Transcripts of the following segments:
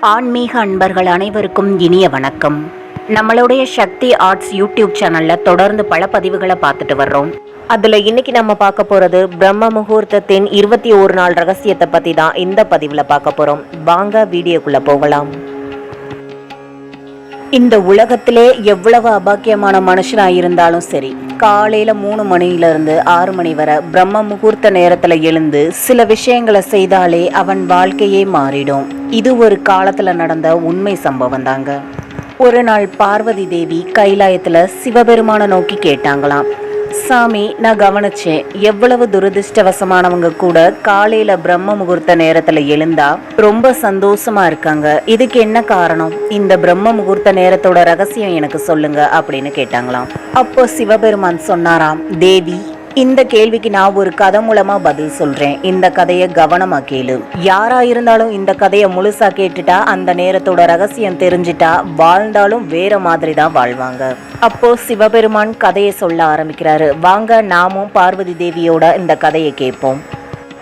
ஆன்மீக அன்பர்கள் அனைவருக்கும் இனிய வணக்கம். நம்மளுடைய சக்தி ஆர்ட்ஸ் யூடியூப் சேனல்ல தொடர்ந்து பல பதிவுகளை பார்த்துட்டு வர்றோம். அதுல இன்னைக்கு நம்ம பார்க்க போறது பிரம்ம முகூர்த்தத்தின் இருபத்தி ஒரு நாள் ரகசியத்தை பத்தி தான் இந்த பதிவுல பார்க்க போறோம். வாங்க வீடியோக்குள்ள போகலாம். இந்த உலகத்திலே எவ்வளவு அபாக்கியமான மனுஷனாக இருந்தாலும் சரி காலையில் மூணு மணியிலிருந்து ஆறு மணி வரை பிரம்ம முகூர்த்த நேரத்தில் எழுந்து சில விஷயங்களை செய்தாலே அவன் வாழ்க்கையே மாறிடும். இது ஒரு காலத்தில் நடந்த உண்மை சம்பவம் தாங்க. ஒரு நாள் பார்வதி தேவி கைலாயத்தில் சிவபெருமானை நோக்கி கேட்டாங்களாம் சாமி நான் கவனிச்சேன். எவ்வளவு துரதிர்ஷ்டவசமானவங்க கூட காலையில பிரம்ம முகூர்த்த நேரத்துல எழுந்தா ரொம்ப சந்தோஷமா இருக்காங்க. இதுக்கு என்ன காரணம்? இந்த பிரம்ம முகூர்த்த நேரத்தோட ரகசியம் எனக்கு சொல்லுங்க அப்படின்னு கேட்டாங்களாம். அப்போ சிவபெருமான் சொன்னாராம் தேவி இந்த கேள்விக்கு நான் ஒரு கதை மூலமா பதில் சொல்றேன். இந்த கதையை கவனமா கேளு. யாரா இருந்தாலும் இந்த கதையை முழுசா கேட்டுட்டா அந்த நேரத்தோட ரகசியம் தெரிஞ்சிட்டா வாழ்ந்தாலும் வேற மாதிரி தான் வாழ்வாங்க. அப்போ சிவபெருமான் கதையை சொல்ல ஆரம்பிக்கிறாரு. வாங்க நாமும் பார்வதி தேவியோட இந்த கதையை கேட்போம்.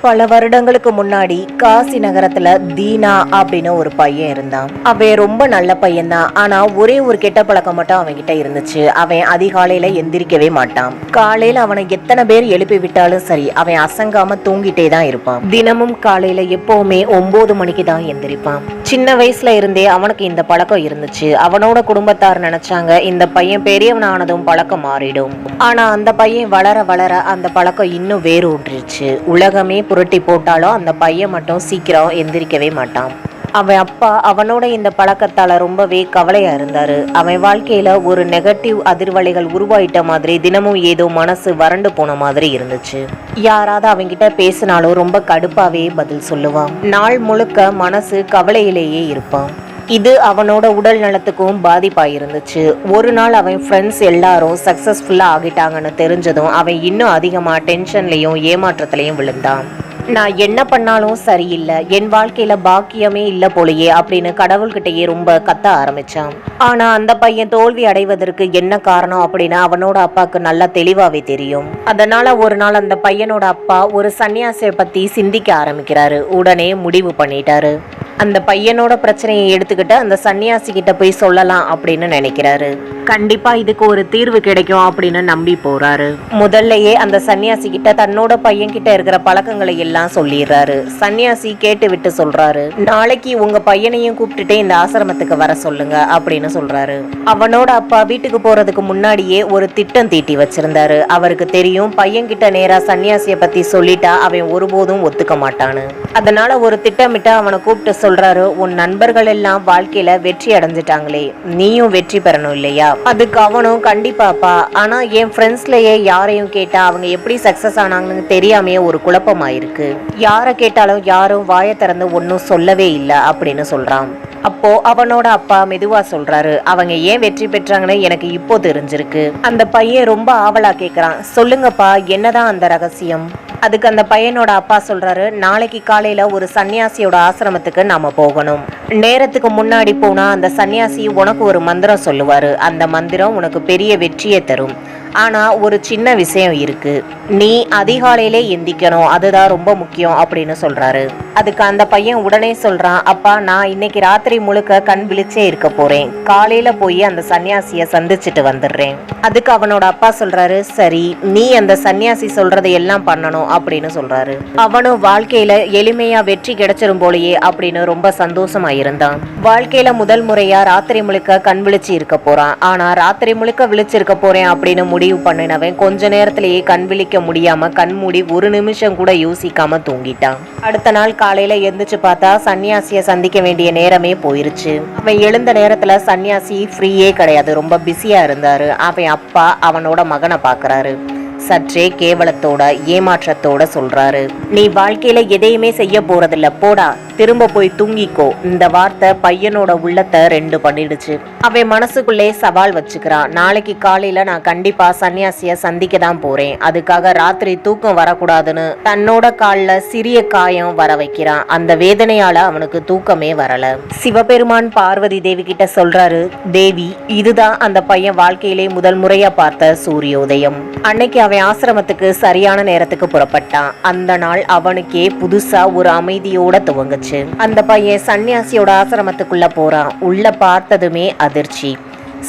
பல வருடங்களுக்கு முன்னாடி காசி நகரத்துல தீனா அப்படின்னு ஒரு பையன் இருந்தான். அவன் ரொம்ப நல்ல பையன்தான். ஆனா ஒரே ஒரு கெட்ட பழக்கம் மட்டும் அவன் கிட்ட இருந்துச்சு. அவன் அதிகாலையில எந்திரிக்கவே மாட்டான். காலையில அவனை எத்தனை பேர் எழுப்பி விட்டாலும் சரி அவன் அசங்காம தூங்கிட்டே தான் இருப்பான். தினமும் காலையில எப்பவுமே ஒன்பது மணிக்கு தான் எந்திரிப்பான். சின்ன வயசுல இருந்தே அவனுக்கு இந்த பழக்கம் இருந்துச்சு. அவனோட குடும்பத்தார் நினைச்சாங்க இந்த பையன் பெரியவன் ஆனதும் பழக்கம் மாறிடும். ஆனா அந்த பையன் வளர வளர அந்த பழக்கம் இன்னும் வேரூன்றுச்சு உலகமே புரட்டி போட்டாலும் அந்த பையன் மட்டும் சீக்கிரம் எந்திரிக்கவே மாட்டான். அவன் அப்பா அவனோட இந்த பழக்கத்தால் ரொம்பவே கவலையாக இருந்தார். அவன் வாழ்க்கையில் ஒரு நெகட்டிவ் அதிர்வலைகள் உருவாயிட்ட மாதிரி தினமும் ஏதோ மனசு வறண்டு போன மாதிரி இருந்துச்சு. யாராவது அவன்கிட்ட பேசினாலும் ரொம்ப கடுப்பாகவே பதில் சொல்லுவான். நாள் முழுக்க மனசு கவலையிலேயே இருப்பான். இது அவனோட உடல் நலத்துக்கும் பாதிப்பாக இருந்துச்சு ஒரு நாள் அவன் ஃப்ரெண்ட்ஸ் எல்லாரும் சக்ஸஸ்ஃபுல்லாக ஆகிட்டாங்கன்னு தெரிஞ்சதும் அவன் இன்னும் அதிகமாக டென்ஷன்லையும் ஏமாற்றத்துலையும் விழுந்தான். நான் என்ன பண்ணாலும் சரியில்லை என் வாழ்க்கையில பாக்கியமே இல்லை போலயே அப்படின்னு கடவுள்கிட்டயே ரொம்ப கத்த ஆரம்பிச்சான். ஆனா அந்த பையன் தோல்வி அடைவதற்கு என்ன காரணம் அப்படின்னு அவனோட அப்பாவுக்கு நல்லா தெளிவாவே தெரியும். அதனால ஒரு நாள் அந்த பையனோட அப்பா ஒரு சன்னியாசியை பத்தி சிந்திக்க ஆரம்பிக்கிறாரு. உடனே முடிவு பண்ணிட்டாரு. அந்த பையனோட பிரச்சனையை எடுத்துக்கிட்டு அந்த சன்னியாசி கிட்ட போய் சொல்லலாம் அப்படின்னு நினைக்கிறாரு. கண்டிப்பா இதுக்கு ஒரு தீர்வு கிடைக்கும் அப்படின்னு நம்பி போறாரு. முதல்லயே அந்த சன்னியாசி கிட்ட தன்னோட பையன் கிட்ட இருக்கிற பழக்கங்களை எல்லாம் சொல்லிடுறாரு. சன்னியாசி கேட்டு விட்டு சொல்றாரு நாளைக்கு உங்க பையனையும் கூப்பிட்டுட்டு இந்த ஆசிரமத்துக்கு வர சொல்லுங்க அப்படின்னு சொல்றாரு. அவனோட அப்பா வீட்டுக்கு போறதுக்கு முன்னாடியே ஒரு திட்டம் தீட்டி வச்சிருந்தாரு. அவருக்கு தெரியும் பையன் கிட்ட நேரா சன்னியாசிய பத்தி சொல்லிட்டா அவன் ஒருபோதும் ஒத்துக்க மாட்டான்னு. அதனால ஒரு திட்டமிட்டு அவனை கூப்பிட்டு சொல்றாரு உன் நண்பர்கள் எல்லாம் வாழ்க்கையில வெற்றி அடைஞ்சிட்டாங்களே நீயும் வெற்றி பெறணும் இல்லையா? அதுக்கு அவனும் கண்டிப்பாப்பா. ஆனா என் ஃப்ரெண்ட்ஸ்லயே யாரையும் கேட்டா அவங்க எப்படி சக்சஸ் ஆனாங்கன்னு தெரியாமையே ஒரு குழப்பமாயிருக்கு. யாரை கேட்டாலும் யாரும் வாயை திறந்து ஒன்றும் சொல்லவே இல்லை அப்படின்னு சொல்றான். அப்போ அவனோட அப்பா மெதுவா சொல்றாரு அவங்க ஏன் வெற்றி பெற்றாங்கன்னு எனக்கு இப்போ தெரிஞ்சிருக்கு. அந்த பையன் ரொம்ப ஆவலா கேக்குறான் சொல்லுங்கப்பா என்னதான் அந்த ரகசியம்? அதுக்கு அந்த பையனோட அப்பா சொல்றாரு நாளைக்கு காலையில ஒரு சன்னியாசியோட ஆசிரமத்துக்கு நாம போகணும். நேரத்துக்கு முன்னாடி போனா அந்த சன்னியாசி உனக்கு ஒரு மந்திரம் சொல்லுவாரு. அந்த மந்திரம் உனக்கு பெரிய வெற்றியை தரும். ஆனா ஒரு சின்ன விஷயம் இருக்கு. நீ அதிகாலையிலே எந்திக்கணும். அதுதான் ரொம்ப முக்கியம் அப்படின்னு சொல்றாரு. அதுக்கு அந்த பையன் உடனே சொல்றான் அப்பா நான் இன்னைக்கு ராத்திரி முழுக்க கண் விழிச்சே இருக்க போறேன். காலையில போய் அந்த சன்னியாசியை சந்திச்சுட்டு வந்துடுறேன். அதுக்கு அவனோட அப்பா சொல்றாரு சரி நீ அந்த சன்னியாசி சொல்றதை எல்லாம் பண்ணணும் அப்படின்னு சொல்றாரு. அவனும் வாழ்க்கையில எளிமையா வெற்றி கிடைச்சிரும் போலயே அப்படின்னு ரொம்ப சந்தோஷமா இருந்தான். வாழ்க்கையில முதல் முறையா ராத்திரி முழுக்க கண் விழிச்சு இருக்க போறான். ஆனா ராத்திரி முழுக்க விழிச்சிருக்க போறேன் அப்படின்னு முடிவு பண்ணினவன் கொஞ்ச நேரத்திலேயே கண் விழிக்க முடியாம கண்மூடி ஒரு நிமிஷம் கூட யோசிக்காம தூங்கிட்டான். அடுத்த நாள் காலையில எந்திரிச்சு பார்த்தா சன்னியாசிய சந்திக்க வேண்டிய நேரமே போயிருச்சு. அவன் எழுந்த நேரத்துல சன்னியாசி ஃப்ரீயே கிடையாது ரொம்ப பிஸியா இருந்தாரு. அவன் அப்பா அவனோட மகனை பாக்குறாரு சற்றே கேவலத்தோட ஏமாற்றத்தோட சொல்றாரு. நீ வாழ்க்கையில எதையுமே செய்ய போறதில்ல போடா. திரும்ப போய் தூங்கிக்கோ. இந்த வார்த்தை பையனோட உள்ளத்தை ரெண்டு பண்ணிடுச்சு. அவன் மனசுக்குள்ளே சவால் வச்சுக்கிறான். நாளைக்கு காலையில நான் கண்டிப்பா சன்னியாசிய சந்திக்க தான் போறேன். அதுக்காக ராத்திரி தூக்கம் வரக்கூடாதுன்னு தன்னோட கால்ல சிறிய காயம் வர வைக்கிறான். அந்த வேதனையால அவனுக்கு தூக்கமே வரல. சிவபெருமான் பார்வதி தேவி கிட்ட சொல்றாரு தேவி இதுதான் அந்த பையன் வாழ்க்கையிலே முதல் முறையா பார்த்த சூரியோதயம். அன்னைக்கு அவன் ஆசிரமத்துக்கு சரியான நேரத்துக்கு புறப்பட்டான். அந்த நாள் அவனுக்கே புதுசா ஒரு அமைதியோட துவங்குச்சு. போச்சு அந்த பையன் சன்னியாசியோட ஆசிரமத்துக்குள்ள போறான். உள்ள பார்த்ததுமே அதிர்ச்சி.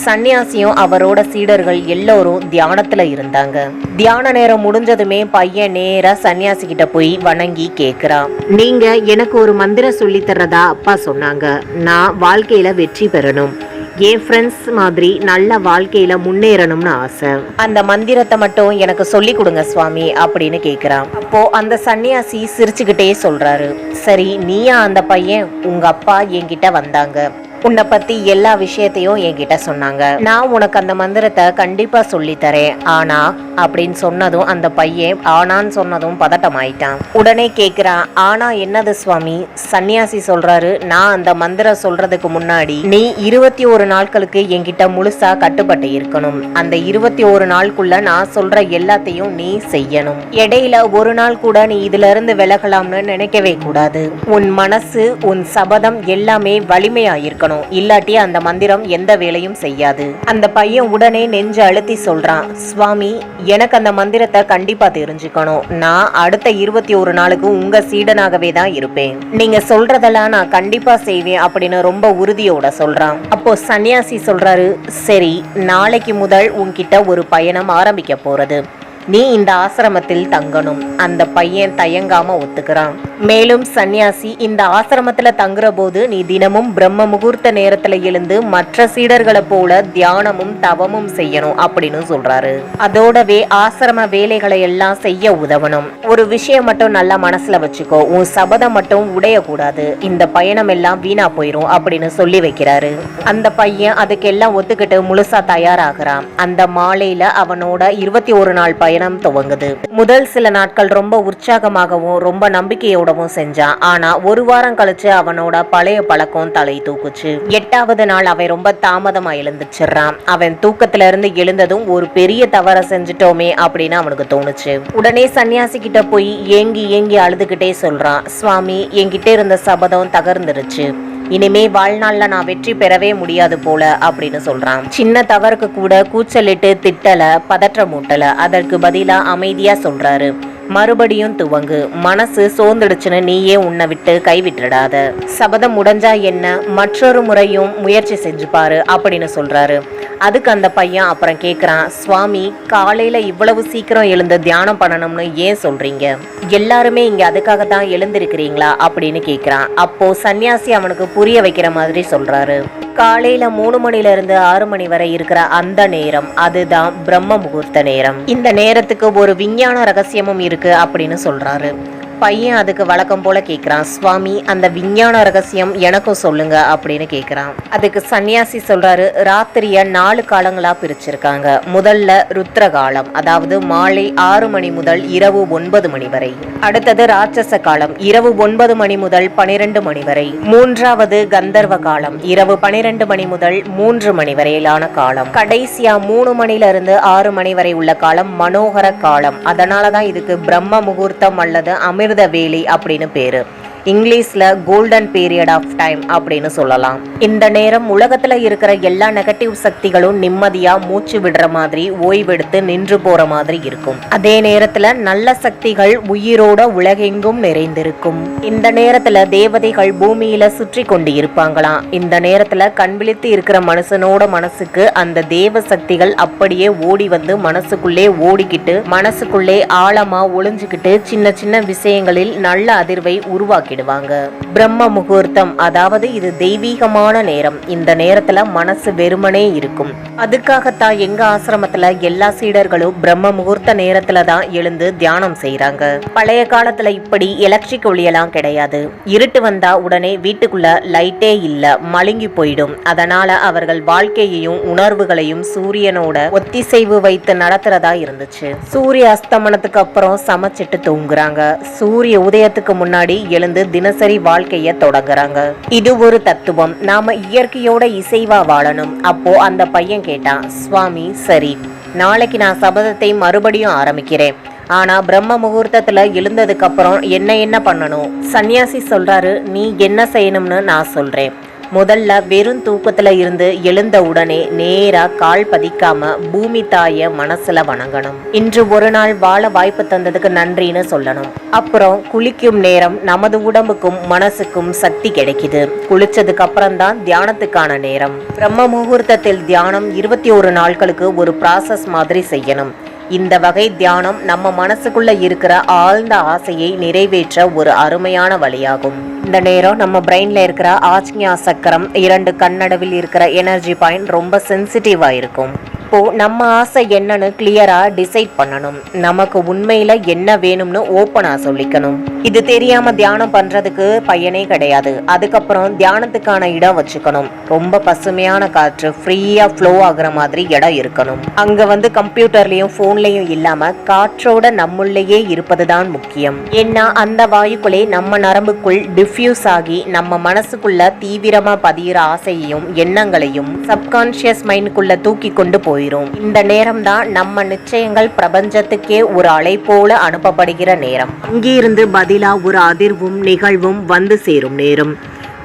சன்னியாசியும் அவரோட சீடர்கள் எல்லோரும் தியானத்துல இருந்தாங்க. தியான நேரம் முடிஞ்சதுமே பையன் நேரா சன்னியாசி கிட்ட போய் வணங்கி கேக்குறான். நீங்க எனக்கு ஒரு மந்திரம் சொல்லி தர்றதா அப்பா சொன்னாங்க. நான் வாழ்க்கையில வெற்றி பெறணும். என் ஃப்ரெண்ட்ஸ் மாதிரி நல்ல வாழ்க்கையில முன்னேறணும்னு ஆசை. அந்த மந்திரத்தை மட்டும் எனக்கு சொல்லி கொடுங்க சுவாமி அப்படின்னு கேட்குறான் அப்போ அந்த சன்னியாசி சிரிச்சுக்கிட்டே சொல்றாரு. சரி நீயா அந்த பையன்? உங்க அப்பா என்கிட்ட வந்தாங்க. உன்னை பத்தி எல்லா விஷயத்தையும் என்கிட்ட சொன்னாங்க. நான் உனக்கு அந்த மந்திரத்தை கண்டிப்பா சொல்லி தரேன். ஆனா அப்படின்னு சொன்னதும் அந்த பையன் ஆனான்னு சொன்னதும் பதட்டம் ஆயிட்டான் உடனே கேட்குறான் ஆனா என்னது சுவாமி? சன்னியாசி சொல்றாரு நான் அந்த மந்திரம் சொல்றதுக்கு முன்னாடி நீ இருபத்தி ஒரு நாட்களுக்கு என்கிட்ட முழுசா கட்டுப்பட்டு இருக்கணும். அந்த இருபத்தி ஒரு நாளுக்குள்ள நான் சொல்ற எல்லாத்தையும் நீ செய்யணும். இடையில ஒரு நாள் கூட நீ இதுல இருந்து விலகலாம்னு நினைக்கவே கூடாது. உன் மனசு உன் சபதம் எல்லாமே வலிமையா இருக்கணும் இல்லாட்டி அந்த மந்திரம் எந்த வேலையும் செய்யாது. அந்த பையன் உடனே நெஞ்சு அழுத்தி சொல்றான் சுவாமி எனக்கு அந்த மந்திரத்தை கண்டிப்பா தெரிஞ்சுக்கணும். நான் அடுத்த இருபத்தி ஒரு நாளுக்கு உங்க சீடனாகவே தான் இருப்பேன். நீங்க சொல்றதெல்லாம் நான் கண்டிப்பா செய்வேன் அப்படின்னு ரொம்ப உறுதியோட சொல்றான். அப்போ சன்னியாசி சொல்றாரு சரி நாளைக்கு முதல் உன்கிட்ட ஒரு பயணம் ஆரம்பிக்க போறது. நீ இந்த ஆசிரமத்தில் தங்கணும். அந்த பையன் தயங்காம ஒத்துக்கிறான். மேலும் சன்னியாசி இந்த ஆசிரமத்துல தங்குற போது நீ தினமும் பிரம்ம முகூர்த்த நேரத்துல எழுந்து மற்ற சீடர்களை போல தியானமும் தவமும் செய்யணும் அப்படின்னு சொல்றாரு. அதோடவே ஆசிரம வேலைகளை எல்லாம் செய்ய உதவணும். ஒரு விஷயம் மட்டும் நல்லா மனசுல வச்சுக்கோ. உன் சபதம் மட்டும் உடையக்கூடாது. இந்த பயணம் எல்லாம் வீணா போயிரும் அப்படின்னு சொல்லி வைக்கிறாரு. அந்த பையன் அதுக்கெல்லாம் ஒத்துக்கிட்டு முழுசா தயாராகிறான். அந்த மாலையில அவனோட இருபத்தி ஒரு நாள் பயணம் துவங்குது. முதல் சில நாட்கள் ரொம்ப உற்சாகமாகவும் ரொம்ப நம்பிக்கையோடவும் செஞ்சான் ஆனா ஒரு வாரம் கழிச்சு அவனோட பழைய பழக்கம் தலை தூக்குச்சு. எட்டாவது நாள் அவன் ரொம்ப தாமதமா எழுந்துச்சிடுறான் அவன் தூக்கத்துல இருந்து எழுந்ததும் ஒரு பெரிய தவற செஞ்சுட்டோமே அப்படின்னு அவனுக்கு தோணுச்சு. உடனே சன்னியாசி கிட்ட போய் ஏங்கி ஏங்கி அழுதுகிட்டே சொல்றான் சுவாமி என்கிட்ட இருந்த சபதம் தகர்ந்துருச்சு. இனிமே வாழ்நாள்ல நான் வெற்றி பெறவே முடியாது போல அப்படின்னு சொல்றான். சின்ன தவறுக்கு கூட கூச்சலிட்டு திட்டல பதற்றம் மூட்டல அதற்கு பதிலா அமைதியா சொல்றாரு. மறுபடியும் துவங்கு. மனசு சோர்ந்துடுச்சுன்னு நீயே உன்னை விட்டு கைவிட்டுடாத சபதம் முடிஞ்சா என்ன? மற்றொரு முறையும் முயற்சி செஞ்சு பாரு அப்படின்னு சொல்றாரு. அதுக்கு அந்த பையன் அப்புறம் கேட்குறான் சுவாமி காலையில் இவ்வளவு சீக்கிரம் எழுந்து தியானம் பண்ணணும்னு ஏன் சொல்கிறீங்க எல்லாருமே இங்கே அதுக்காக தான் எழுந்திருக்கிறீங்களா? அப்படின்னு கேட்குறான் அப்போது சன்னியாசி அவனுக்கு புரிய வைக்கிற மாதிரி சொல்கிறாரு காலையில மூணு மணில இருந்து ஆறு மணி வரை இருக்கிற அந்த நேரம் அதுதான் பிரம்ம முகூர்த்த நேரம். இந்த நேரத்துக்கு ஒரு விஞ்ஞான ரகசியமும் இருக்கு அப்படின்னு சொல்றாரு. பையன் அதுக்கு வழக்கம் போல கேட்குறான் சுவாமி அந்த விஞ்ஞான ரகசியம் எனக்கும் சொல்லுங்க அப்படின்னு கேட்குறான் அதுக்கு சன்னியாசி சொல்றாரு ராத்திரிய நாலு காலங்களா பிரிச்சிருக்காங்க. முதல்ல ருத்ர காலம் அதாவது மாலை ஆறு மணி முதல் இரவு ஒன்பது மணி வரை. அடுத்தது ராட்சச காலம் இரவு ஒன்பது மணி முதல் பனிரெண்டு மணி வரை. மூன்றாவது கந்தர்வ காலம் இரவு பனிரெண்டு மணி முதல் மூன்று மணி வரையிலான காலம். கடைசியா மூணு மணில இருந்து ஆறு மணி வரை உள்ள காலம் மனோகர காலம். அதனாலதான் இதுக்கு பிரம்ம முகூர்த்தம் அல்லது அமிர்த வேலி அப்படின்னு பேரு. இங்கிலீஷ்ல கோல்டன் பீரியட் ஆஃப் டைம் அப்படின்னு சொல்லலாம். இந்த நேரம் உலகத்துல இருக்கிற எல்லா நெகட்டிவ் சக்திகளும் நிம்மதியாக மூச்சு விடுற மாதிரி ஓய்வெடுத்து நின்று போற மாதிரி இருக்கும். அதே நேரத்தில் நல்ல சக்திகள் உயிரோட உலகெங்கும் நிறைந்திருக்கும். இந்த நேரத்துல தேவதைகள் பூமியில சுற்றி கொண்டு இருப்பாங்களாம். இந்த நேரத்துல கண் விழித்து இருக்கிற மனுஷனோட மனசுக்கு அந்த தேவ சக்திகள் அப்படியே ஓடி வந்து மனசுக்குள்ளே ஓடிக்கிட்டு மனசுக்குள்ளே ஆழமா ஒளிஞ்சுக்கிட்டு சின்ன சின்ன விஷயங்களில் நல்ல அதிர்வை உருவாக்கி ஆக்கிடுவாங்க பிரம்ம முகூர்த்தம் அதாவது இது தெய்வீகமான நேரம். இந்த நேரத்துல மனசு வெறுமனே இருக்கும். அதுக்காகத்தான் எங்க ஆசிரமத்துல எல்லா சீடர்களும் பிரம்ம முகூர்த்த நேரத்துல தான் எழுந்து தியானம் செய்யறாங்க பழைய காலத்துல இப்படி எலக்ட்ரிக் ஒளியெல்லாம் கிடையாது. இருட்டு வந்தா உடனே வீட்டுக்குள்ள லைட்டே இல்ல மழுங்கி போயிடும். அதனால அவர்கள் வாழ்க்கையையும் உணர்வுகளையும் சூரியனோட ஒத்திசைவு வைத்து நடத்துறதா இருந்துச்சு. சூரிய அஸ்தமனத்துக்கு அப்புறம் சமைச்சிட்டு தூங்குறாங்க. சூரிய உதயத்துக்கு முன்னாடி எழுந்து தினசரி வாழ்க்கைய தொடங்குறாங்க. இது ஒரு தத்துவம். நாம இயற்கையோட இசைவா வாழணும். அப்போ அந்த பையன் கேட்டான் சுவாமி சரி. நாளைக்கு நான் சபதத்தை மறுபடியும் ஆரம்பிக்கிறேன். ஆனா பிரம்ம முகூர்த்தத்துல எழுந்ததுக்கு அப்புறம் என்ன என்ன பண்ணணும்? சன்னியாசி சொல்றாரு நீ என்ன செய்யணும்னு நான் சொல்றேன். முதல்ல வெறும் தூக்கத்துல இருந்து எழுந்த உடனே நேரா கால் பதிக்காம பூமி தாய மனசுல வணங்கணும். இன்று ஒரு நாள் வாழ வாய்ப்பு தந்ததுக்கு நன்றின்னு சொல்லணும். அப்புறம் குளிக்கும் நேரம் நமது உடம்புக்கும் மனசுக்கும் சக்தி கிடைக்குது. குளிச்சதுக்கு அப்புறம் தான் தியானத்துக்கான நேரம். பிரம்ம முகூர்த்தத்தில் தியானம் இருபத்தி ஒரு நாட்களுக்கு ஒரு ப்ராசஸ் மாதிரி செய்யணும். இந்த வகை தியானம் நம்ம மனசுக்குள்ள இருக்கிற ஆழ்ந்த ஆசையை நிறைவேற்ற ஒரு அருமையான வழியாகும். இந்த நேரம் நம்ம பிரெயின்ல இருக்கிற ஆச்ஞா சக்கரம் இரண்டு கண்ணடவில் இருக்கிற எனர்ஜி பாயிண்ட் ரொம்ப சென்சிட்டிவா இருக்கும். இப்போது நம்ம ஆசை என்னன்னு கிளியராக டிசைட் பண்ணணும். நமக்கு உண்மையில் என்ன வேணும்னு ஓப்பனாக சொல்லிக்கணும். இது தெரியாமல் தியானம் பண்ணுறதுக்கு பையனே கிடையாது. அதுக்கப்புறம் தியானத்துக்கான இடம் வச்சுக்கணும். ரொம்ப பசுமையான காற்று ஃப்ரீயாக ஃப்ளோ ஆகுற மாதிரி இடம் இருக்கணும். அங்கே வந்து கம்ப்யூட்டர்லேயும் ஃபோன்லேயும் இல்லாமல் காற்றோட நம்முள்ளேயே இருப்பது தான் முக்கியம். ஏன்னா அந்த வாயுக்குள்ளே நம்ம நரம்புக்குள் டிஃப்யூஸ் ஆகி நம்ம மனசுக்குள்ள தீவிரமாக பதியிற ஆசையையும் எண்ணங்களையும் சப்கான்ஷியஸ் மைண்டுக்குள்ளே தூக்கி கொண்டு போயிடும் இந்த நேரம் தான் நம்ம நிச்சயங்கள் பிரபஞ்சத்துக்கே ஒரு அலை போல அனுப்பப்படுகிற நேரம். அங்கிருந்து பதிலா ஒரு அதிர்வும் நிகழ்வும் வந்து சேரும் நேரம்.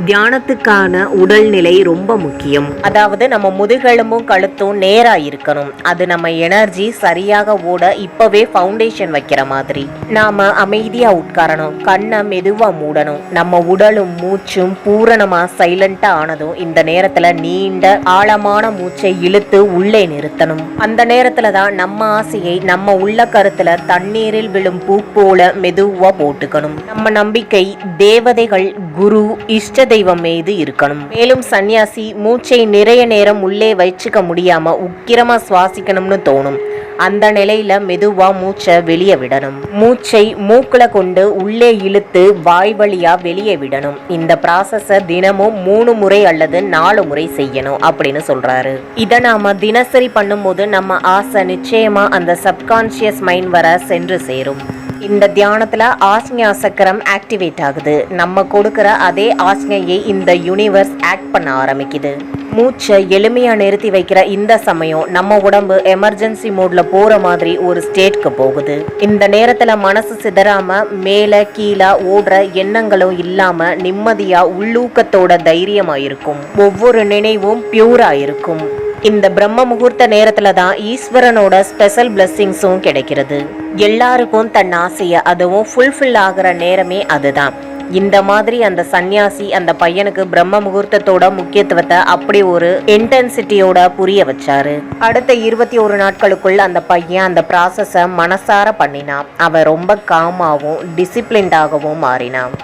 தியானத்துக்கான உடல்நிலை ரொம்ப முக்கியம். அதாவது நம்ம முதுகெலும்பும் கழுத்தும் நேரா இருக்கணும் அது நம்ம எனர்ஜி சரியாக ஓட இப்பவே ஃபவுண்டேஷன் வைக்கிற மாதிரி. நாம அமைதியா உட்காரணும். கண்ணை மெதுவா மூடணும். நம்ம உடலும் மூச்சும் பூரணமா சைலண்டா ஆனதும் இந்த நேரத்துல நீண்ட ஆழமான மூச்சை இழுத்து உள்ளே நிறுத்தணும். அந்த நேரத்துல தான் நம்ம ஆசையை நம்ம உள்ள கருத்துல தண்ணீரில் விழும் பூ போல மெதுவா போட்டுக்கணும். நம்ம நம்பிக்கை தேவதைகள் குரு இஷ்ட தெய்வம் மீது இருக்கணும். மேலும் சன்னியாசி மூச்சை நிறைய நேரம் உள்ளே வச்சுக்க முடியாம உக்கிரமா சுவாசிக்கணும்னு தோணும். அந்த நிலையில மெதுவா மூச்சை வெளியே விடணும். மூச்சை மூக்குல கொண்டு உள்ளே இழுத்து வாய் வழியா வெளியே விடணும். இந்த ப்ராசஸ தினமும் மூணு முறை அல்லது நாலு முறை செய்யணும் அப்படின்னு சொல்றாரு. இதை நாம தினசரி பண்ணும்போது நம்ம ஆசை நிச்சயமா அந்த சப்கான்ஷியஸ் மைண்ட் வர சென்று சேரும். இந்த தியானத்தில் ஆஸ்ஞா சக்கரம் ஆக்டிவேட் ஆகுது. நம்ம கொடுக்குற அதே ஆஸ்ஞையை இந்த யூனிவர்ஸ் ஆக்ட் பண்ண ஆரம்பிக்குது. மூச்சை எளிமையாக நிறுத்தி வைக்கிற இந்த சமயம் நம்ம உடம்பு எமர்ஜென்சி மோடில் போகிற மாதிரி ஒரு ஸ்டேட்க்கு போகுது. இந்த நேரத்தில் மனசு சிதறாமல் மேலே கீழே ஓடுற எண்ணங்களும் இல்லாமல் நிம்மதியாக உள்ளூக்கத்தோட தைரியமாக இருக்கும். ஒவ்வொரு நினைவும் பியூராக இருக்கும். இந்த பிரம்ம முகூர்த்த நேரத்துல தான் ஈஸ்வரனோட ஸ்பெஷல் பிளஸ்ஸிங்ஸும் கிடைக்கிறது. எல்லாருக்கும் தன் ஆசையை அதுவும் ஃபுல்ஃபில் ஆகிற நேரமே அதுதான். இந்த மாதிரி அந்த சந்நியாசி அந்த பையனுக்கு பிரம்ம முகூர்த்தத்தோட முக்கியத்துவத்தை அப்படி ஒரு இன்டென்சிட்டியோட புரிய வச்சாரு. அடுத்த இருபத்தி ஒரு நாட்களுக்குள் அந்த பையன் அந்த ப்ராசஸை மனசார பண்ணினான். அவன் ரொம்ப காமாவும் டிசிப்ளின்டாகவும் மாறினான்.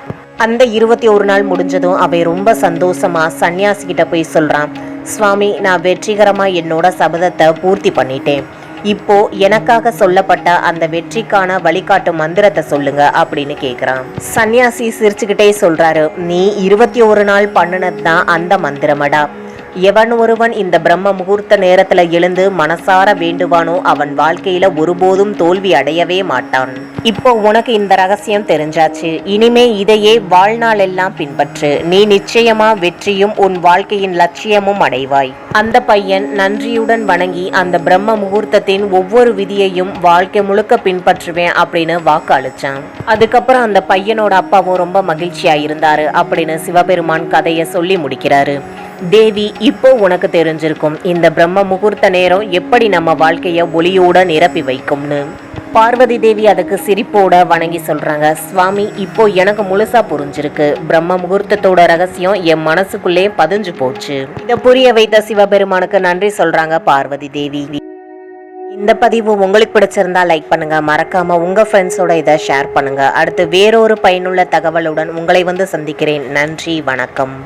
அந்த இருபத்தி ஒரு நாள் முடிஞ்சதும் அவன் ரொம்ப சந்தோஷமா சன்னியாசி கிட்ட போய் சொல்றான். சுவாமி நான் வெற்றிகரமாக என்னோட சபதத்தை பூர்த்தி பண்ணிட்டேன். இப்போ எனக்காக சொல்லப்பட்ட அந்த வெற்றிக்கான வழிகாட்டு மந்திரத்தை சொல்லுங்க அப்படின்னு கேட்குறான் சன்னியாசி சிரிச்சுக்கிட்டே சொல்றாரு நீ இருபத்தி ஒரு நாள் பண்ணுனது தான் அந்த மந்திரமடா. எவன் ஒருவன் இந்த பிரம்ம முகூர்த்த நேரத்துல எழுந்து மனசார வேண்டுவானோ அவன் வாழ்க்கையில ஒருபோதும் தோல்வி அடையவே மாட்டான். இப்போ உனக்கு இந்த ரகசியம் தெரிஞ்சாச்சு. இனிமே இதையே வாழ்நாள் எல்லாம் பின்பற்று. நீ நிச்சயமா வெற்றியும் உன் வாழ்க்கையின் லட்சியமும் அடைவாய். அந்த பையன் நன்றியுடன் வணங்கி அந்த பிரம்ம முகூர்த்தத்தின் ஒவ்வொரு விதியையும் வாழ்க்கை முழுக்க பின்பற்றுவேன் அப்படின்னு வாக்கு அளிச்சான். அதுக்கப்புறம் அந்த பையனோட அப்பாவும் ரொம்ப மகிழ்ச்சியா இருந்தாரு அப்படின்னு சிவபெருமான் கதையை சொல்லி முடிக்கிறாரு. தேவி இப்போ உனக்கு தெரிஞ்சிருக்கும் இந்த பிரம்ம முகூர்த்த நேரம் எப்படி நம்ம வாழ்க்கைய ஒளியோட நிரப்பி வைக்கும்னு. பார்வதி தேவி அதுக்கு சிரிப்போட வணங்கி சொல்றாங்க சுவாமி இப்போ எனக்கு முழுசா புரிஞ்சிருக்கு. பிரம்ம முகூர்த்தத்தோட ரகசியம் என் மனசுக்குள்ளே பதிஞ்சு போச்சு. இதை புரிய வைத்த சிவபெருமானுக்கு நன்றி சொல்றாங்க பார்வதி தேவி. இந்த பதிவு உங்களுக்கு பிடிச்சிருந்தா லைக் பண்ணுங்க மறக்காம உங்க ஃப்ரெண்ட்ஸோட இதை ஷேர் பண்ணுங்க. அடுத்து வேறொரு பயனுள்ள தகவலுடன் உங்களை வந்து சந்திக்கிறேன். நன்றி வணக்கம்.